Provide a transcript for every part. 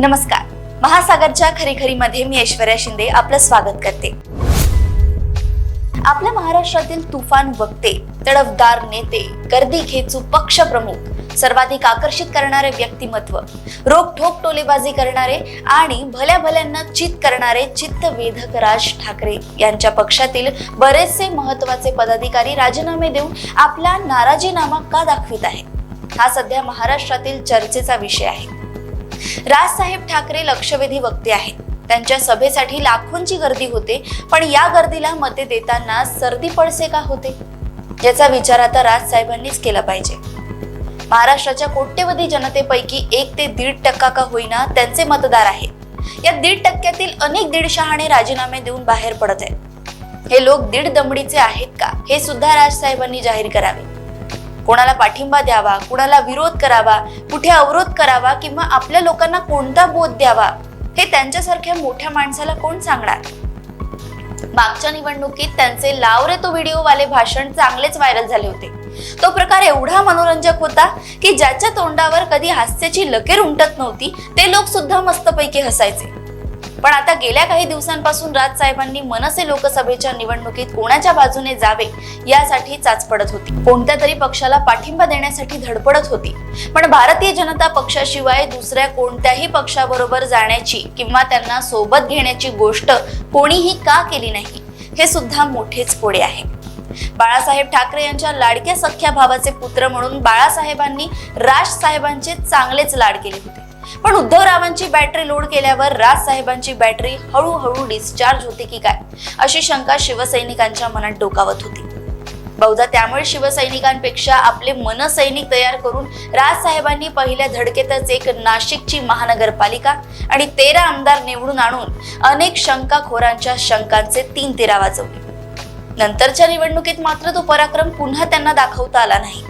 नमस्कार. महासागरच्या खरीखरी मध्ये मी ऐश्वर्या शिंदे आपलं स्वागत करते. आपल्या महाराष्ट्रातील तुफान वक्ते तडफदार नेते गर्दी खेचू पक्ष प्रमुख सर्वाधिक आकर्षित करणारे व्यक्तिमत्व रोखोक टोलेबाजी करणारे आणि भल्या भल्यांना चित करणारे चित्तवेधक राज ठाकरे यांच्या पक्षातील बरेचसे महत्त्वाचे पदाधिकारी राजीनामे देऊन आपला नाराजीनामा का दाखवित आहेत हा सध्या महाराष्ट्रातील चर्चेचा विषय आहे. राजसाहेब ठाकरे लक्षवेधी वक्ते आहेत. त्यांच्या सभेसाठी लाखोंची गर्दी होते पण या गर्दीला मते देताना सर्दी पडसे का होते? याचा विचार आता राजसाहेबांनीच केला पाहिजे. महाराष्ट्राच्या कोट्यवधी जनतेपैकी एक ते दीड टक्का का होईना त्यांचे मतदार आहेत. या दीड टक्क्यातील अनेक दीड शहाणे राजीनामे देऊन बाहेर पडत आहेत. हे लोक दीड दमडीचे आहेत का? हे सुद्धा राजसाहेबांनी जाहीर करावे. कोणाला पाठिंबा द्यावा कुणाला विरोध करावा कुठे अवरोध करावा किंवा आपल्या लोकांना कोणता बोध द्यावा हे त्यांच्यासारख्या मोठ्या माणसाला कोण सांगणार? मागच्या निवडणुकीत त्यांचे लाव रे तो व्हिडिओ वाले भाषण चांगलेच व्हायरल झाले होते. तो प्रकार एवढा मनोरंजक होता की ज्याच्या तोंडावर कधी हास्याची लकेर उमटत नव्हती ते लोक सुद्धा मस्तपैकी हसायचे. पण आता गेल्या काही दिवसांपासून राजसाहेबांनी मनसे लोकसभेच्या निवडणुकीत कोणाच्या बाजूने जावे यासाठी चाच पडत होती. कोणत्या तरी पक्षाला पाठिंबा देण्यासाठी धडपडत होती. पण भारतीय जनता पक्षाशिवाय दुसऱ्या कोणत्याही पक्षाबरोबर जाण्याची किंवा त्यांना सोबत घेण्याची गोष्ट कोणीही का केली नाही हे सुद्धा मोठेच पुढे आहे. बाळासाहेब ठाकरे यांच्या लाडक्या सख्या भावाचे पुत्र म्हणून बाळासाहेबांनी राज साहेबांचे चांगलेच लाड केले होते. पण उद्धवरावांची बॅटरी लोड केल्यावर राज साहेबांची बॅटरी हळूहळू डिस्चार्ज होते की काय? अशी शंका शिवसैनिकांच्या मनात डोकावत होती. बहुधा त्यामुळे शिवसैनिकांपेक्षा आपले मनसैनिक तयार करून राजसाहेबांनी पहिल्या धडकेतच एक नाशिकची महानगरपालिका आणि तेरा आमदार निवडून आणून अनेक शंकाखोरांच्या शंकांचे तीन तेरा वाजवले. नंतरच्या निवडणुकीत मात्र तो पराक्रम पुन्हा त्यांना दाखवता आला नाही.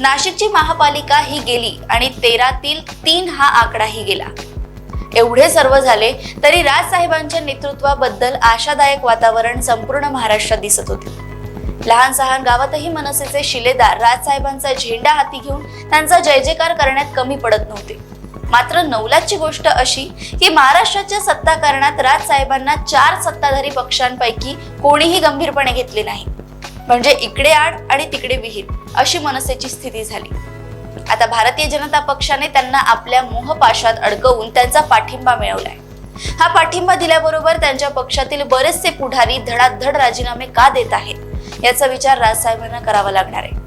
नाशिकची महापालिका ही गेली आणि तेरातील तीन हा आकडाही गेला. एवढे सर्व झाले तरी राजसाहेबांच्या नेतृत्वाबद्दल आशादायक वातावरण संपूर्ण महाराष्ट्रात दिसत होते. लहान सहान गावातही मनसेचे शिलेदार राजसाहेबांचा झेंडा हाती घेऊन त्यांचा जय जयकार करण्यात कमी पडत नव्हते. मात्र नवलाची गोष्ट अशी की महाराष्ट्राच्या सत्ताकारणात राजसाहेबांना चार सत्ताधारी पक्षांपैकी कोणीही गंभीरपणे घेतले नाही. म्हणजे इकडे आड आणि तिकडे विहीर अशी मनसेची स्थिती झाली. आता भारतीय जनता पक्षाने त्यांना आपल्या मोहपाशात अडकवून त्यांचा पाठिंबा मिळवलाय. हा पाठिंबा दिल्याबरोबर त्यांच्या पक्षातील बरेचसे पुढारी धडाधड राजीनामे का देत आहेत याचा विचार राजसाहेबांना करावा लागणार आहे.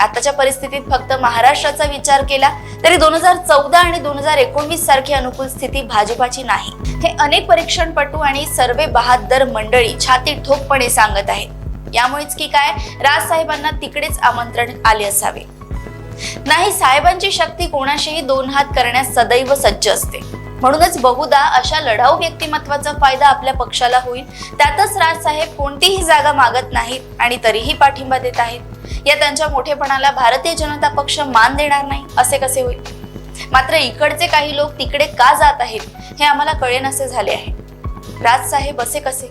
आताच्या परिस्थितीत फक्त महाराष्ट्राचा विचार केला तरी दोन हजार चौदा आणि दोन हजार एकोणवीस सारखी अनुकूल स्थिती भाजपाची नाही. हे अनेक परीक्षणपटू आणि सर्वे बहादर मंडळी छाती ठोकपणे सांगत आहेत. यामुळेच की काय? राजसाहेबांना तिकडेच आमंत्रण आले असावे. नाही साहेबांची शक्ती कोणाशीही दोन हात करण्यास सदैव सज्ज असते. म्हणूनच बहुधा अशा लढाऊ व्यक्तिमत्वाचा फायदा आपल्या पक्षाला होईल. त्यातच राजसाहेब कोणतीही जागा मागत नाहीत आणि तरीही पाठिंबा देत आहेत. या त्यांच्या मोठेपणाला भारतीय जनता पक्ष मान देणार नाही असे कसे होईल? मात्र इकडचे काही लोक तिकडे का जात आहेत हे आम्हाला कळेनासे झाले आहे. राजसाहेब असे कसे?